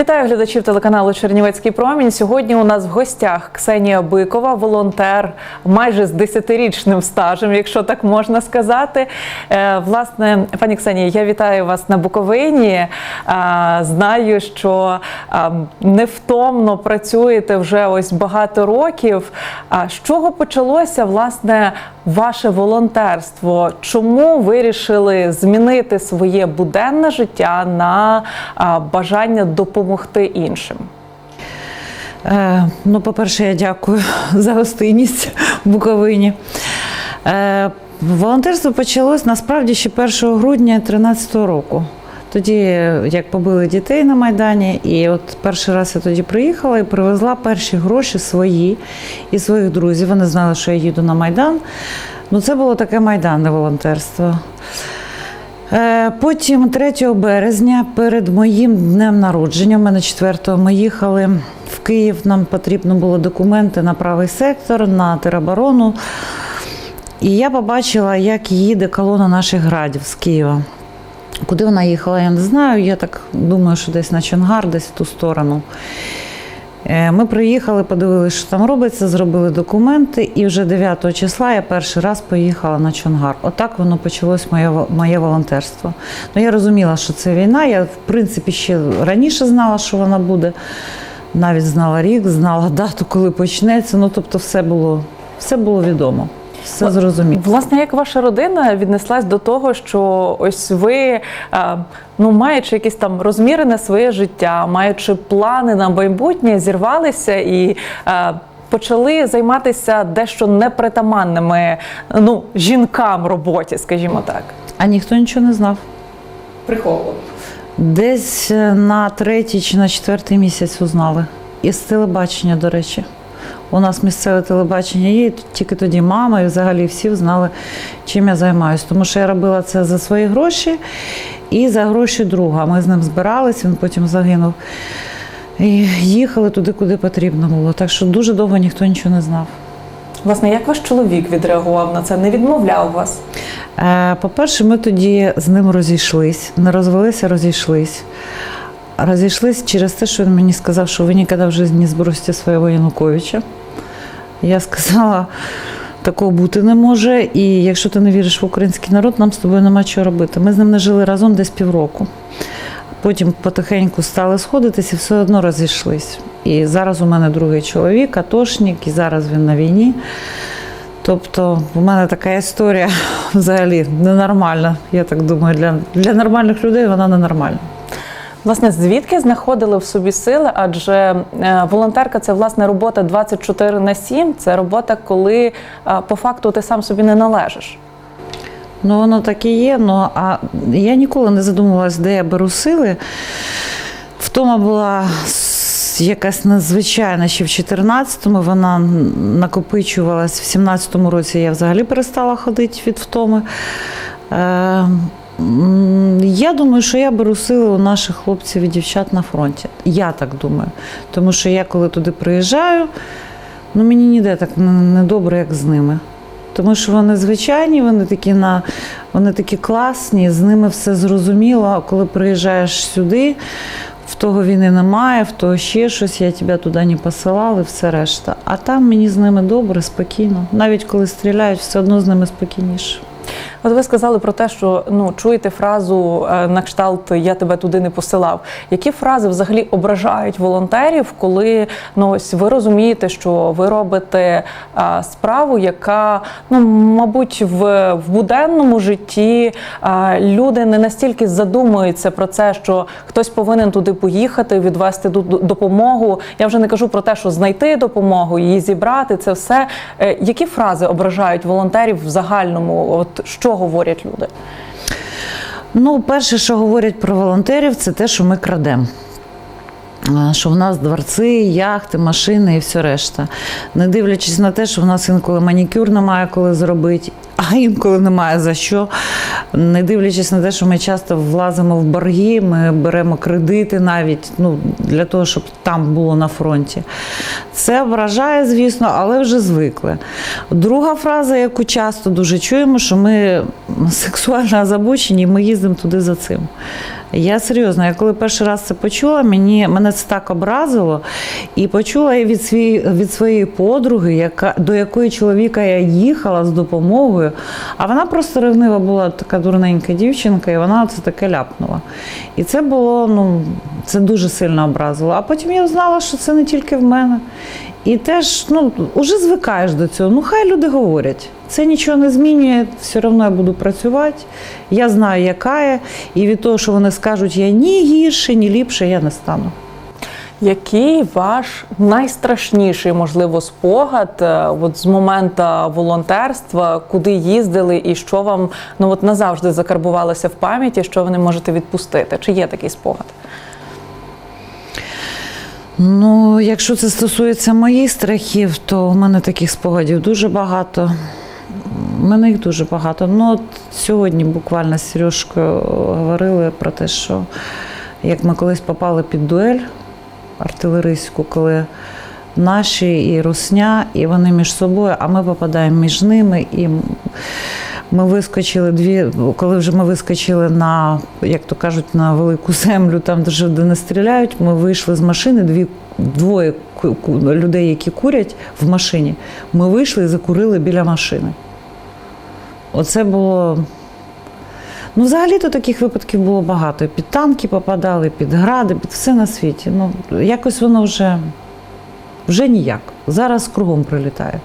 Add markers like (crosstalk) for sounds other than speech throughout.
Вітаю глядачів телеканалу Чернівецький промінь. Сьогодні у нас в гостях Ксенія Бикова, волонтер майже з 10-річним стажем, якщо так можна сказати. Е, Власне, пані Ксенія, я вітаю вас на Буковині. Е, Знаю, що е, невтомно працюєте вже ось багато років. А з чого почалося власне ваше волонтерство? Чому вирішили змінити своє буденне життя на бажання допомогти іншим? Е, ну, по-перше, я дякую (laughs) за гостинність в Буковині. Е, волонтерство почалось насправді ще 1 грудня 2013 року. Тоді, як побили дітей на Майдані, і от перший раз я тоді приїхала і привезла перші гроші свої і своїх друзів. Вони знали, що я їду на Майдан. Ну, це було таке майданне волонтерство. Е, Потім 3 березня, перед моїм днем народження, у мене 4-го, ми їхали в Київ. Нам потрібно було документи на правий сектор, на тероборону. І я побачила, як їде колона наших градів з Києва. Куди вона їхала, я не знаю. Я так думаю, що десь на Чонгар, десь в ту сторону. Е, Ми приїхали, подивилися, що там робиться, зробили документи, і вже 9 числа я перший раз поїхала на Чонгар. Отак воно почалось моє, моє волонтерство. Ну, я розуміла, що це війна. Я, в принципі, ще раніше знала, що вона буде. Навіть знала рік, знала дату, коли почнеться. Ну, тобто, все було, все було відомо, все зрозуміло. Власне, як ваша родина віднеслась до того, що ось ви, ну маючи якесь там розмірене своє життя, маючи плани на майбутнє, зірвалися і. Почали займатися дещо непритаманними ну, жінкам роботі, скажімо так. А ніхто нічого не знав. Приховували. Десь е, на третій чи на четвертий місяць узнали. І з телебачення, до речі. У нас місцеве телебачення є, і тільки тоді мама і взагалі всі знали, чим я займаюся. Тому що я робила це за свої гроші і за гроші друга. Ми з ним збирались, він потім загинув. І їхали туди, куди потрібно було. Так що дуже довго ніхто нічого не знав. Власне, як ваш чоловік відреагував на це? Не відмовляв вас? Е, По-перше, ми тоді з ним розійшлись. Не розвелися, розійшлись. Розійшлись через те, що він мені сказав, що ви ніколи в житті не збросите свого Януковича. Я сказала, такого бути не може. І якщо ти не віриш в український народ, нам з тобою нема чого робити. Ми з ним не жили разом десь півроку. Потім потихеньку стали сходитись і все одно розійшлись. І зараз у мене другий чоловік, атошник, і зараз він на війні. Тобто, у мене така історія (laughs) взагалі ненормальна. Я так думаю, для, для нормальних людей вона ненормальна. Власне, звідки знаходили в собі сили? Адже е, волонтерка це власне робота 24 на 7. Це робота, коли е, по факту ти сам собі не належиш. Ну, воно так і є. Ну, а я ніколи не задумувалася, де я беру сили. Втома була якась надзвичайна ще в 14-му, вона накопичувалась. В 17-му році я взагалі перестала ходити від втоми. Я думаю, що я беру сили у наших хлопців і дівчат на фронті. Я так думаю. Тому що я коли туди приїжджаю, ну мені ніде так не- не добре, як з ними. Тому що вони звичайні, вони такі на вони такі класні, з ними все зрозуміло. А коли приїжджаєш сюди, в того війни немає, в того ще щось, я тебе туди не посилали, все решта. А там мені з ними добре, спокійно. Навіть коли стріляють, все одно з ними спокійніше. От ви сказали про те, що ну чуєте фразу е, на кшталт Я тебе туди не посилав. Які фрази взагалі ображають волонтерів, коли ну ось ви розумієте, що ви робите е, справу, яка ну мабуть в, в буденному житті е, люди не настільки задумуються про це, що хтось повинен туди поїхати, відвести допомогу. Я вже не кажу про те, що знайти допомогу, її зібрати. Це все. Які фрази ображають волонтерів в загальному? От що говорять люди? Ну, перше, що говорять про волонтерів, це те, що ми крадемо. Що в нас дворці, яхти, машини і все решта. Не дивлячись на те, що в нас інколи манікюр немає коли зробити, а інколи немає за що. Не дивлячись на те, що ми часто влазимо в борги, ми беремо кредити навіть ну, для того, щоб там було на фронті. Це вражає, звісно, але вже звикли. Друга фраза, яку часто дуже чуємо, що ми сексуально озабочені, ми їздимо туди за цим. Я серйозно, я коли перший раз це почула, мені мене це так образило. І почула я від, свій, від своєї подруги, яка, до якої чоловіка я їхала з допомогою. А вона просто ревнива була така дурненька дівчинка, і вона це таке ляпнула. І це було, ну, це дуже сильно образило. А потім я знала, що це не тільки в мене. І теж ну, вже звикаєш до цього. Ну, хай люди говорять. Це нічого не змінює, все одно я буду працювати. Я знаю, яка я, і від того, що вони скажуть, я ні гірше, ні ліпше, я не стану. Який ваш найстрашніший, можливо, спогад е, от з моменту волонтерства, куди їздили, і що вам ну от назавжди закарбувалося в пам'яті, що ви не можете відпустити? Чи є такий спогад? Ну, якщо це стосується моїх страхів, то в мене таких спогадів дуже багато. У мене їх дуже багато. Ну, от сьогодні буквально з Сережкою говорили про те, що як ми колись попали під дуель артилерійську, коли наші і русня, і вони між собою, а ми попадаємо між ними. І ми вискочили дві, коли вже ми вискочили на, як то кажуть, на велику землю, там де не стріляють. Ми вийшли з машини, дві двоє людей, які курять в машині. Ми вийшли і закурили біля машини. Оце було. Ну, взагалі-то таких випадків було багато. Під танки попадали, під гради, під все на світі. Ну, якось воно вже, вже ніяк. Зараз кругом прилітає.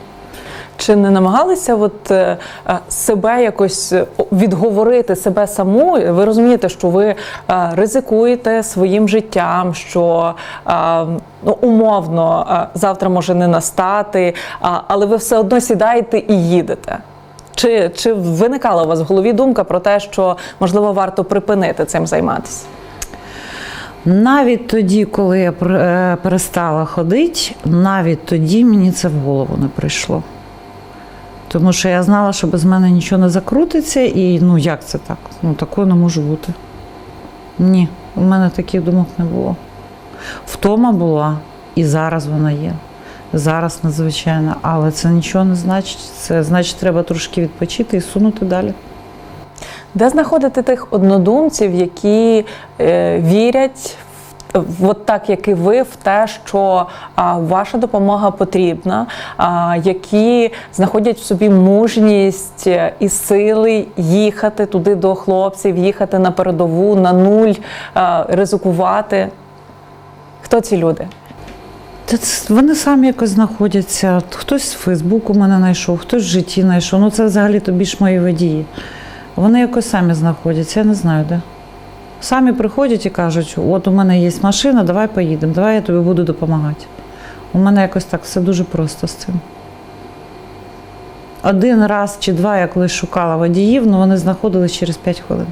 Чи не намагалися от, е, е, себе якось е, відговорити себе саму? Ви розумієте, що ви ризикуєте своїм життям, що ну, умовно завтра може не настати, але ви все одно сідаєте і їдете. Чи, чи виникала у вас в голові думка про те, що можливо варто припинити цим займатися? Навіть тоді, коли я перестала ходити, навіть тоді мені це в голову не прийшло. Тому що я знала, що без мене нічого не закрутиться, і ну як це так? Ну такого не може бути. Ні, у мене таких думок не було. Втома була, і зараз вона є. Зараз надзвичайно, але це нічого не значить. Це значить, треба трошки відпочити і сунути далі. Де знаходити тих однодумців, які е, вірять от так, як і ви, в те, що ваша допомога потрібна, які знаходять в собі мужність е, і сили їхати туди до хлопців, їхати на передову, на нуль, а, ризикувати? Хто ці люди? Вони самі якось знаходяться. Хтось в Фейсбуку мене знайшов, хтось в житті знайшов. Ну це взагалі тобі ж мої водії. Вони якось самі знаходяться, я не знаю де. Самі приходять і кажуть: от у мене є машина, давай поїдемо, давай я тобі буду допомагати. У мене якось так все дуже просто з цим. Один раз чи два я колись шукала водіїв, але вони знаходились через 5 хвилин.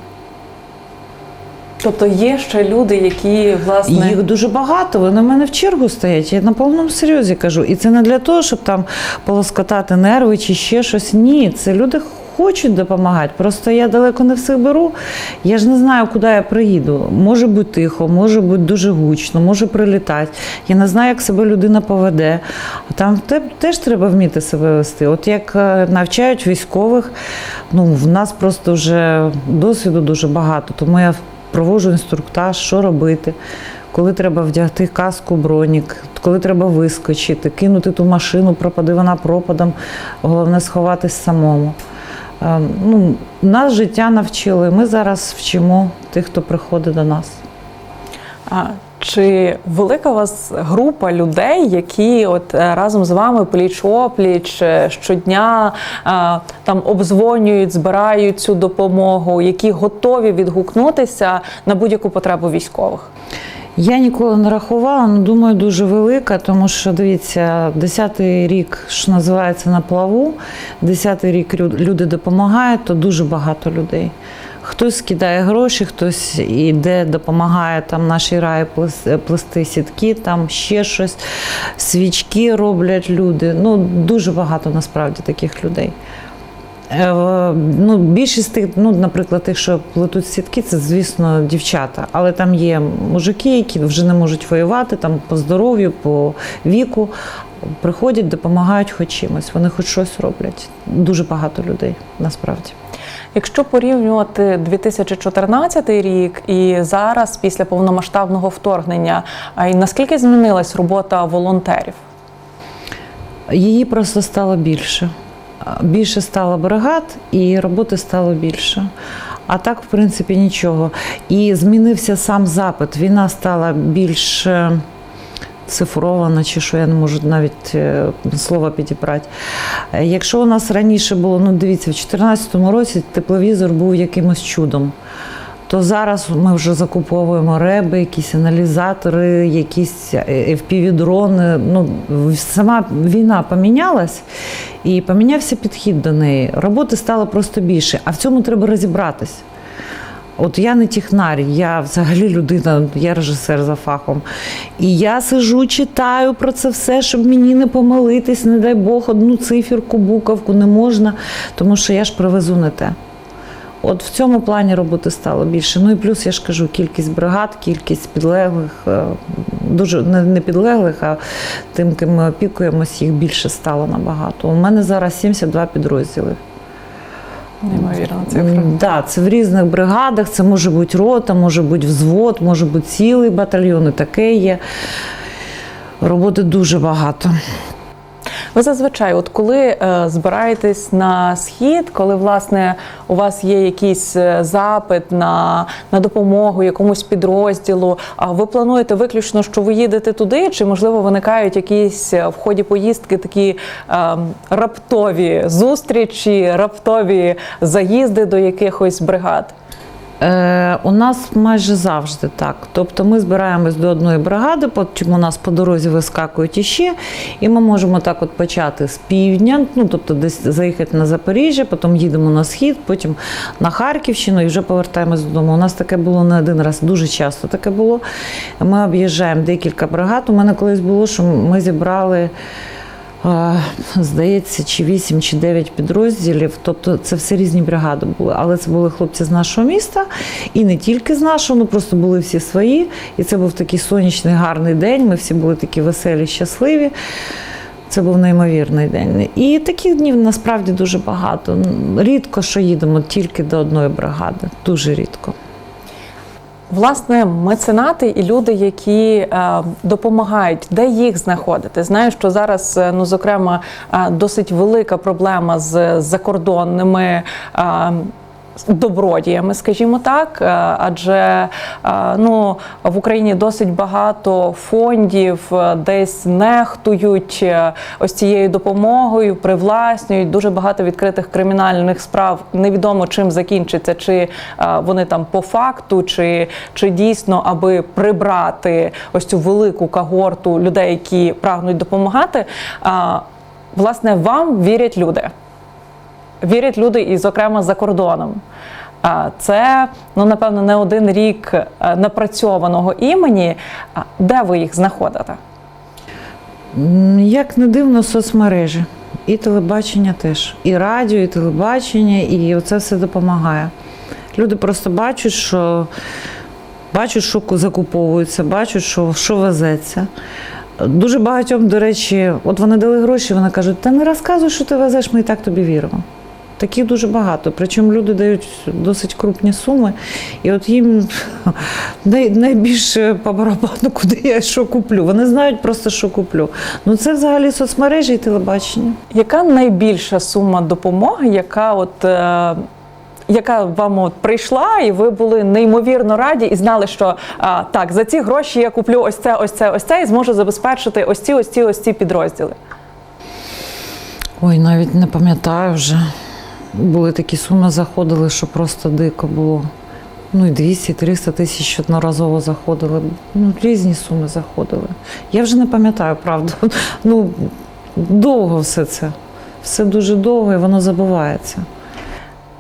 Тобто є ще люди, які власне Їх дуже багато, вони в мене в чергу стоять. Я на повному серйозі кажу. І це не для того, щоб там полоскотати нерви чи ще щось. Ні, це люди хочуть допомагати. Просто я далеко не всіх беру. Я ж не знаю, куди я приїду. Може бути тихо, може бути дуже гучно, може прилітати. Я не знаю, як себе людина поведе. Там теж треба вміти себе вести. От як е, навчають військових, ну в нас просто вже досвіду дуже багато, тому я проводжу інструктаж, що робити, коли треба вдягти каску, бронік, коли треба вискочити, кинути ту машину, пропади вона пропадом, головне сховатись самому. Е, Ну, нас життя навчили. Ми зараз вчимо тих, хто приходить до нас. А чи велика у вас група людей, які от е, разом з вами пліч-опліч е, щодня там обдзвонюють, збирають цю допомогу, які готові відгукнутися на будь-яку потребу військових? Я ніколи не рахувала, але думаю, дуже велика, тому що дивіться, десятий рік, що називається на плаву, десятий рік люди допомагають, то дуже багато людей. Хтось скидає гроші, хтось іде, допомагає там нашій раї плес- плести сітки, там ще щось, свічки роблять люди. Ну, дуже багато насправді таких людей. Е, Ну, більшість тих, ну, наприклад, тих, що плетуть сітки, це, звісно, дівчата. Але там є мужики, які вже не можуть воювати там, по здоров'ю, по віку. приходять, допомагають хоч чимось. Вони хоч щось роблять. Дуже багато людей насправді. Якщо порівнювати 2014 рік і зараз, після повномасштабного вторгнення, а й наскільки змінилась робота волонтерів? Її просто стало більше. Більше стало бригад, і роботи стало більше. А так, в принципі, нічого. І змінився сам запит. Війна стала більш е, цифрована, чи що я не можу навіть е, слова підібрати. Е, Якщо у нас раніше було, ну дивіться, в 2014 році тепловізор був якимось чудом. То зараз ми вже закуповуємо реби, якісь аналізатори, якісь FPV-дрони. Ну, сама війна помінялась і помінявся підхід до неї. Роботи стало просто більше, а в цьому треба розібратись. От я не технар, я взагалі людина, я режисер за фахом. І я сижу, читаю про це все, щоб мені не помилитись, не дай Бог, одну циферку, буковку не можна, тому що я ж привезу не те. От в цьому плані роботи стало більше. Ну і плюс я ж кажу, кількість бригад, кількість підлеглих, е, дуже не не підлеглих, а тим, ким ми опікуємось, їх більше стало набагато. У мене зараз 72 підрозділи. Неймовірна цифра. Да, це в різних бригадах, це може бути рота, може бути взвод, може бути цілий батальйон, і таке є. Роботи дуже багато. Ви зазвичай, от коли е, збираєтесь на схід, коли власне у вас є якийсь е, запит на, на допомогу якомусь підрозділу, а ви плануєте виключно, що ви їдете туди, чи можливо виникають якісь е, в ході поїздки такі е, раптові зустрічі, раптові заїзди до якихось бригад? Е, у нас майже завжди так. Тобто ми збираємось до одної бригади, потім у нас по дорозі вискакують іще, і ми можемо так от почати з півдня, ну тобто десь заїхати на Запоріжжя, потім їдемо на схід, потім на Харківщину і вже повертаємось додому. У нас таке було не один раз, дуже часто таке було. Ми об'їжджаємо декілька бригад. У мене колись було, що ми зібрали. Здається, чи 8, чи 9 підрозділів. Тобто це все різні бригади були. Але це були хлопці з нашого міста і не тільки з нашого, ну просто були всі свої. І це був такий сонячний, гарний день. Ми всі були такі веселі, щасливі. Це був неймовірний день. І таких днів насправді дуже багато. Рідко що їдемо тільки до одної бригади. Дуже рідко. Власне, меценати і люди, які е, допомагають, де їх знаходити. Знаю, що зараз, е, ну зокрема, е, досить велика проблема з закордонними. Добродіями, скажімо так, е, адже е, ну в Україні досить багато фондів е, десь нехтують ось цією допомогою, привласнюють дуже багато відкритих кримінальних справ. Невідомо чим закінчиться, чи вони там по факту, чи, чи дійсно аби прибрати ось цю велику когорту людей, які прагнуть допомагати. Власне, вам вірять люди вірять люди, і, зокрема, за кордоном. Це, ну напевно, не один рік е, напрацьованого імені. Де ви їх знаходите? Як не дивно, соцмережі. І телебачення теж. І радіо, і телебачення, і оце все допомагає. Люди просто бачать, що бачать, що закуповується, бачать, що, що везеться. Дуже багатьом, до речі, от вони дали гроші, вони кажуть, та не розказуй, що ти везеш, ми і так тобі віримо. Таких дуже багато. Причому люди дають досить крупні суми. І от їм (laughs) най, найбільше по барабану, куди я що куплю. Вони знають просто, що куплю. Ну це взагалі соцмережі і телебачення. Яка найбільша сума допомоги, яка от. Е... Яка вам от прийшла, і ви були неймовірно раді і знали, що а, так за ці гроші я куплю ось це, ось це, ось це, і зможу забезпечити ось ці, ось ці, ось ці підрозділи. Ой, навіть не пам'ятаю вже. Були такі суми, заходили, що просто дико було. Ну і 200-300 тисяч одноразово заходили. Ну, різні суми заходили. Я вже не пам'ятаю, правда. (laughs) Ну, довго все це. Все дуже довго і воно забувається.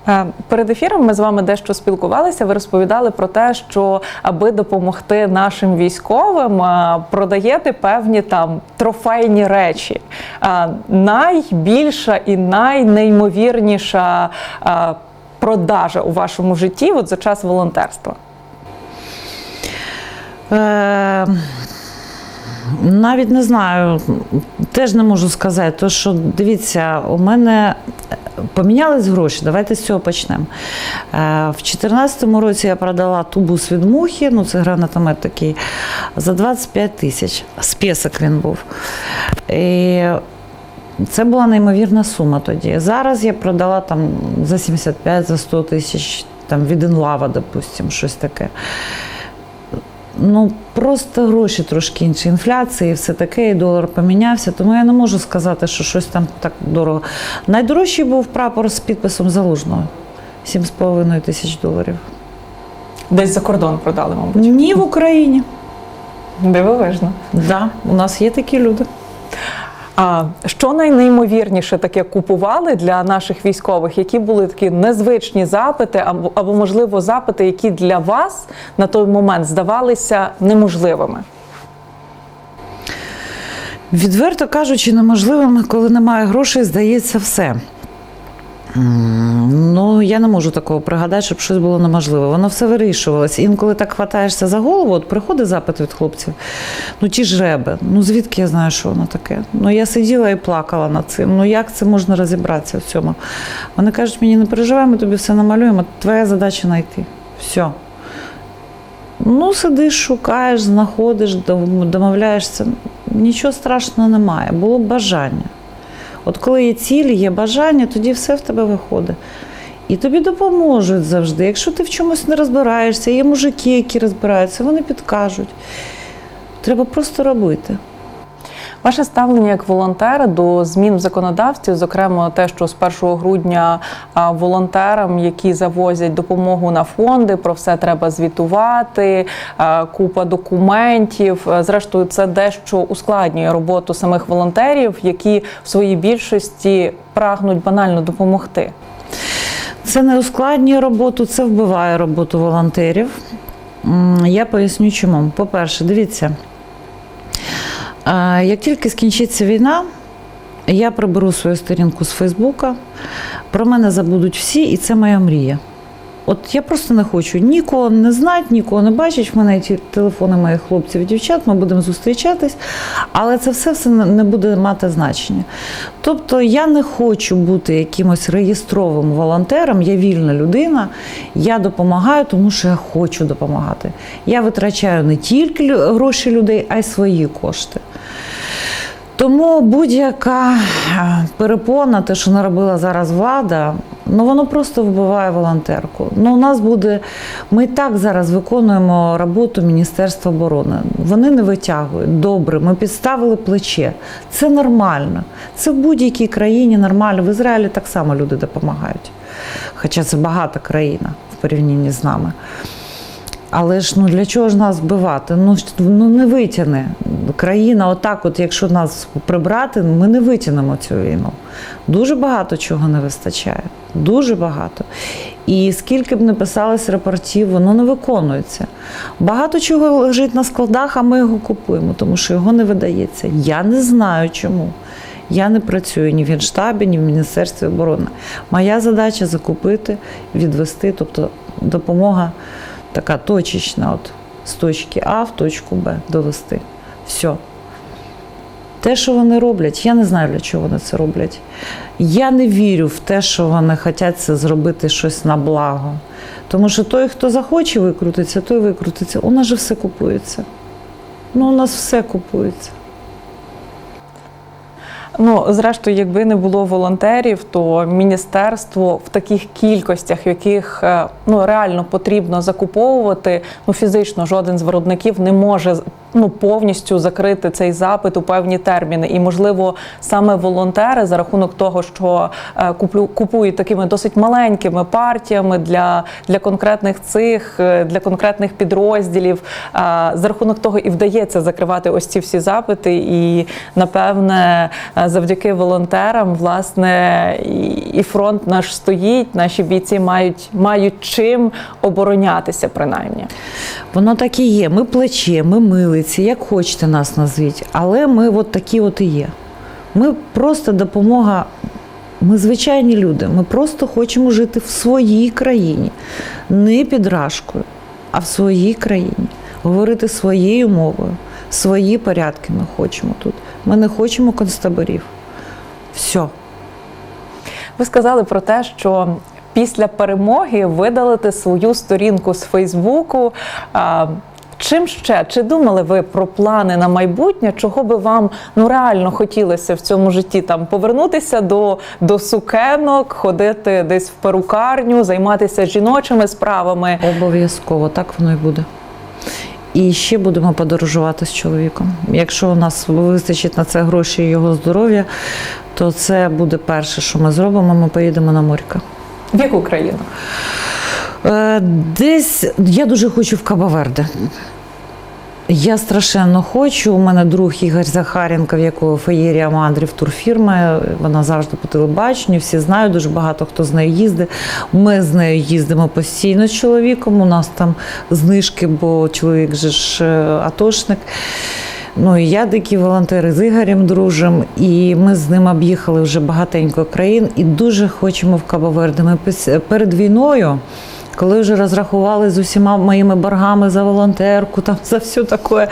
Е, Перед ефіром ми з вами дещо спілкувалися. Ви розповідали про те, що аби допомогти нашим військовим, е, продаєте певні там трофейні речі. Е, Найбільша і найнеймовірніша продажа у вашому житті от за час волонтерства. Навіть не знаю, теж не можу сказати. То що дивіться, у мене помінялись гроші. Давайте з цього почнемо. Е, В 2014 році я продала тубус від мухи, ну це гранатомет такий, за 25 тисяч. Список він був. І це була неймовірна сума тоді. Зараз я продала там за 75, за 100 тисяч, там від Інлава, допустимо, щось таке. Ну, просто гроші трошки інші. Інфляція і все таке, і долар помінявся, тому я не можу сказати, що щось там так дорого. Найдорожчий був прапор з підписом залужного 7,5 тисяч доларів. Десь за кордон продали, мабуть. Ні в Україні. Дивовижно. Да, у нас є такі люди. А що найнеймовірніше таке купували для наших військових? Які були такі незвичні запити, або, або можливо запити, які для вас на той момент здавалися неможливими? Відверто кажучи, неможливими, коли немає грошей, здається все. Ну, я не можу такого пригадати, щоб щось було неможливо. Воно все вирішувалося. Інколи так хватаєшся за голову, от приходить запит від хлопців, ну ті жреби, ну звідки я знаю, що воно таке? Ну я сиділа і плакала над цим. Ну як це можна розібратися в цьому? Вони кажуть, мені не переживай, ми тобі все намалюємо, твоя задача знайти. Все. Ну, сидиш, шукаєш, знаходиш, домовляєшся. Нічого страшного немає. Було бажання. От коли є цілі, є бажання, тоді все в тебе виходить. І тобі допоможуть завжди. Якщо ти в чомусь не розбираєшся, є мужики, які розбираються, вони підкажуть. Треба просто робити. Ваше ставлення як волонтера до змін в законодавстві, зокрема те, що з 1 грудня волонтерам, які завозять допомогу на фонди, про все треба звітувати, купа документів. Е, Зрештою, це дещо ускладнює роботу самих волонтерів, які в своїй більшості прагнуть банально допомогти. Це не ускладнює роботу, це вбиває роботу волонтерів. Я поясню чому. По-перше, дивіться, е, як тільки скінчиться війна, я приберу свою сторінку з Фейсбука, про мене забудуть всі, і це моя мрія. От я просто не хочу нікого не знати, нікого не бачити. В мене ті телефони моїх хлопців і дівчат, ми будемо зустрічатись, але це все, все не буде мати значення. Тобто я не хочу бути якимось реєстровим волонтером, я вільна людина, я допомагаю, тому що я хочу допомагати. Я витрачаю не тільки гроші людей, а й свої кошти. Тому будь-яка е, перепона, те, що наробила зараз влада, ну воно просто вбиває волонтерку. Ну, у нас буде, ми і так зараз виконуємо роботу Міністерства оборони. Вони не витягують. Добре, ми підставили плече. Це нормально. Це в будь-якій країні нормально. В Ізраїлі так само люди допомагають. Хоча це багата країна в порівнянні з нами. Але ж ну для чого ж нас вбивати? Ну, ну не витягне. Країна, отак, от якщо нас прибрати, ми не витягнемо цю війну. Дуже багато чого не вистачає. Дуже багато. І скільки б не писалось репортів, воно не виконується. Багато чого лежить на складах, а ми його купуємо, тому що його не видається. Я не знаю чому. Я не працюю ні в Генштабі, ні в Міністерстві оборони. Моя задача закупити, відвести, тобто допомога така точечна, от з точки А в точку Б довести. Все. Те, що вони роблять, я не знаю, для чого вони це роблять. Я не вірю в те, що вони хочуть це зробити щось на благо. Тому що той, хто захоче викрутитися, той викрутиться. У нас же все купується. Ну, у нас все купується. Ну, зрештою, якби не було волонтерів, то міністерство в таких кількостях, яких е, ну реально потрібно закуповувати, ну фізично жоден з виробників не може ну повністю закрити цей запит у певні терміни. І можливо, саме волонтери за рахунок того, що е, куплю купують такими досить маленькими партіями для, для конкретних цих, е, для конкретних підрозділів, е, за рахунок того і вдається закривати ось ці всі запити. І напевне, завдяки волонтерам, власне, і- фронт наш стоїть. Наші бійці мають мають чим оборонятися, принаймні. Воно так і є. Ми плече, ми милиці, як хочете нас назвіть, але ми от такі от і є. Ми просто допомога. Ми звичайні люди. Ми просто хочемо жити в своїй країні, не під рашкою, а в своїй країні, говорити своєю мовою, Свої порядки ми хочемо тут. Ми не хочемо концтаборів. Все. Ви сказали про те, що після перемоги видалите свою сторінку з Фейсбуку. Чим ще? Чи думали ви про плани на майбутнє? Чого би вам ну реально хотілося в цьому житті там повернутися до, до сукенок, ходити десь в перукарню, займатися жіночими справами? Обов'язково так воно і буде. І ще будемо подорожувати з чоловіком. Якщо у нас вистачить на це гроші і його здоров'я, то це буде перше, що ми зробимо. Ми поїдемо на морька. В яку країну? Е, Десь я дуже хочу в Кабаверде. Я страшенно хочу. У мене друг Ігор Захаренко, в якого феєрія мандрів турфірма. Вона завжди по телебаченню. Всі знають, дуже багато хто з нею їздить. Ми з нею їздимо постійно з чоловіком. У нас там знижки, бо чоловік же ж е, атошник. Ну і я дикі волонтери з Ігорем дружим, і ми з ним об'їхали вже багатенько країн і дуже хочемо в Кабоверде. Ми перед війною. Коли вже розрахували з усіма моїми боргами за волонтерку, там за все таке,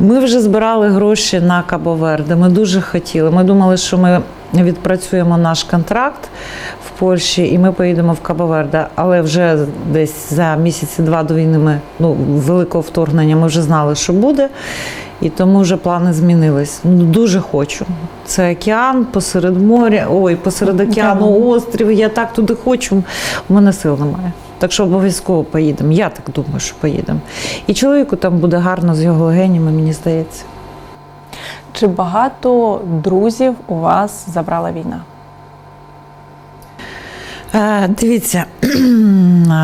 ми вже збирали гроші на Кабоверде. Ми дуже хотіли. Ми думали, що ми відпрацюємо наш контракт в Польщі і ми поїдемо в Кабоверде. Але вже десь за місяці два до війни ми ну, великого вторгнення ми вже знали, що буде. І тому вже плани змінились. Ну, дуже хочу. Це океан посеред моря, ой, посеред океану острів. Я так туди хочу. У мене сил немає. Так що обов'язково поїдемо. Я так думаю, що поїдемо. І чоловіку там буде гарно з його легенями, мені здається. Чи багато друзів у вас забрала війна? Е, Дивіться, (clears throat)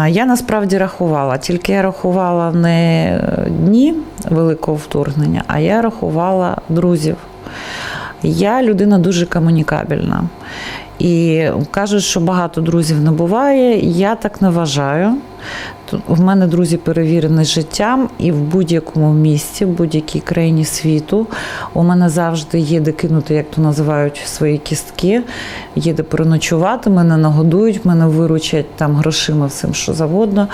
я насправді рахувала, тільки я рахувала не дні великого вторгнення, а я рахувала друзів. Я людина дуже комунікабельна. І кажуть, що багато друзів не буває. Я так не вважаю. В мене друзі перевірені життям, і в будь-якому місті, в будь-якій країні світу у мене завжди є де кинути, як то називають свої кістки, є де переночувати, мене нагодують, мене виручать там грошима, всім що завгодно.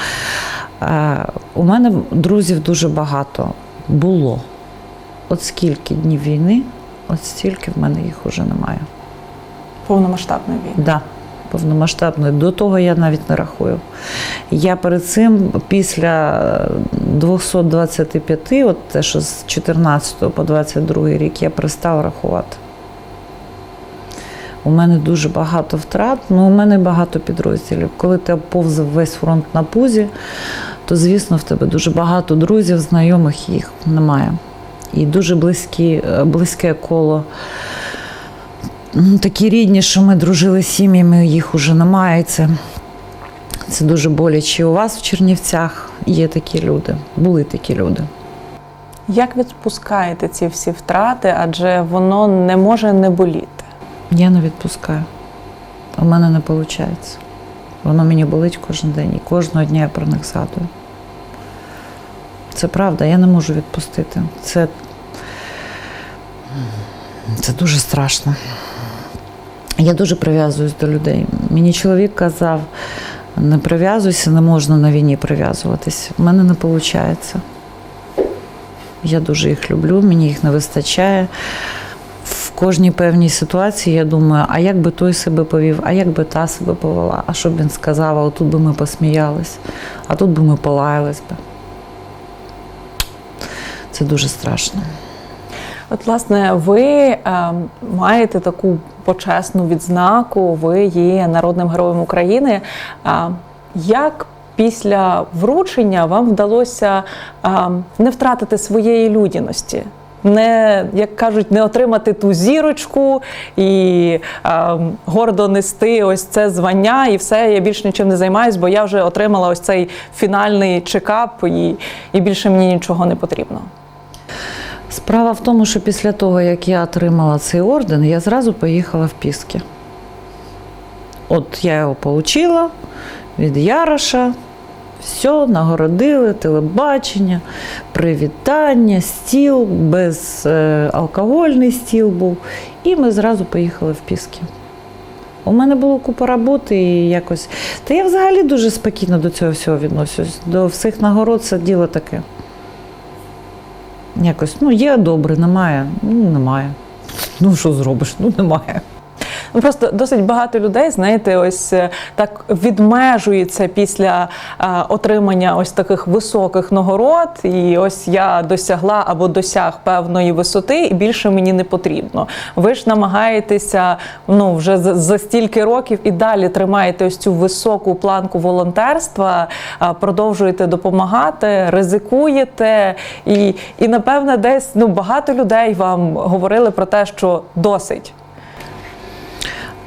Е, У мене друзів дуже багато було. От скільки днів війни, от стільки в мене їх уже немає. Повномасштабної війни? Да, повномасштабної. До того я навіть не рахую. Я перед цим, після 225, от те, що з 14 по 22 рік, я перестала рахувати. У мене дуже багато втрат, ну у мене багато підрозділів. Коли ти повзав весь фронт на пузі, то звісно в тебе дуже багато друзів, знайомих їх немає. І дуже близькі, е, близьке коло такі рідні, що ми дружили з сім'ями, їх уже немає. і Це, це дуже боляче. У вас в Чернівцях є такі люди, були такі люди. Як відпускаєте ці всі втрати, адже воно не може не боліти? Я не відпускаю. У мене не виходить. Воно мені болить кожен день, і кожного дня я про них згадую. Це правда, я не можу відпустити. Це, це дуже страшно. Я дуже прив'язуюсь до людей. Мені чоловік казав, не прив'язуйся, не можна на війні прив'язуватись. У мене не виходить. Я дуже їх люблю, мені їх не вистачає. В кожній певній ситуації я думаю, а як би той себе повів, а як би та себе повела, а що б він сказав, а тут би ми посміялись, а тут би ми полаялись би. Це дуже страшно. От, власне, ви е, маєте таку почесну відзнаку, ви є народним героєм України. А як після вручення вам вдалося е, не втратити своєї людяності? Не, як кажуть, не отримати ту зірочку і е, гордо нести ось це звання, і все, я більше нічим не займаюсь, бо я вже отримала ось цей фінальний чекап, і, і більше мені нічого не потрібно. Справа в тому, що після того, як я отримала цей орден, я зразу поїхала в Піски. От я його отримала від Яроша, все, нагородили, телебачення, привітання, стіл, безалкогольний стіл був. І ми зразу поїхали в Піски. У мене було купа роботи і якось. Та я взагалі дуже спокійно до цього всього відношусь. До всіх нагород це діло таке. Якось, ну, є добре, немає. Ну, немає. Ну, що зробиш? Ну, немає. Ну просто досить багато людей, знаєте, ось е, так відмежується після отримання ось таких високих нагород. І ось я досягла або досяг певної висоти, і більше мені не потрібно. Ви ж намагаєтеся ну вже за, стільки років і далі тримаєте ось цю високу планку волонтерства, продовжуєте допомагати, ризикуєте, і, і напевне, десь ну багато людей вам говорили про те, що досить.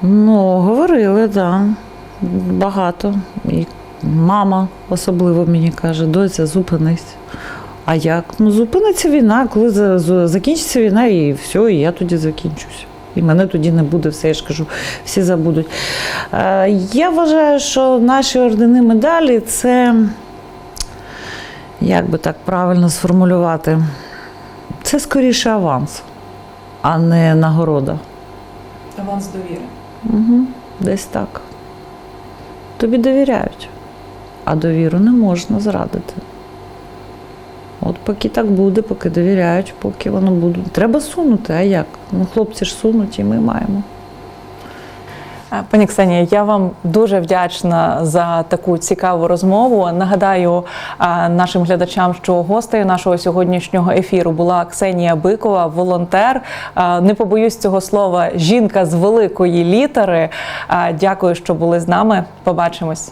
Ну, говорили, так. Да. Багато. І мама особливо мені каже, доця, зупинись. А як? Ну, зупиниться війна, коли за- за- закінчиться війна, і все, і я тоді закінчусь. І мене тоді не буде, все, я ж кажу, всі забудуть. Е, я вважаю, що наші ордени медалі це, як би так правильно сформулювати, це скоріше аванс, а не нагорода. Аванс довіри. Угу, десь так. Тобі довіряють, а довіру не можна зрадити. От поки так буде, поки довіряють, поки воно буде. Треба сунути, а як? Ну, хлопці ж сунуть, і ми маємо. Пані Ксенія, я вам дуже вдячна за таку цікаву розмову. Нагадаю нашим глядачам, що гостею нашого сьогоднішнього ефіру була Ксенія Бикова, волонтер. Не побоюсь цього слова, жінка з великої літери. Дякую, що були з нами. Побачимось.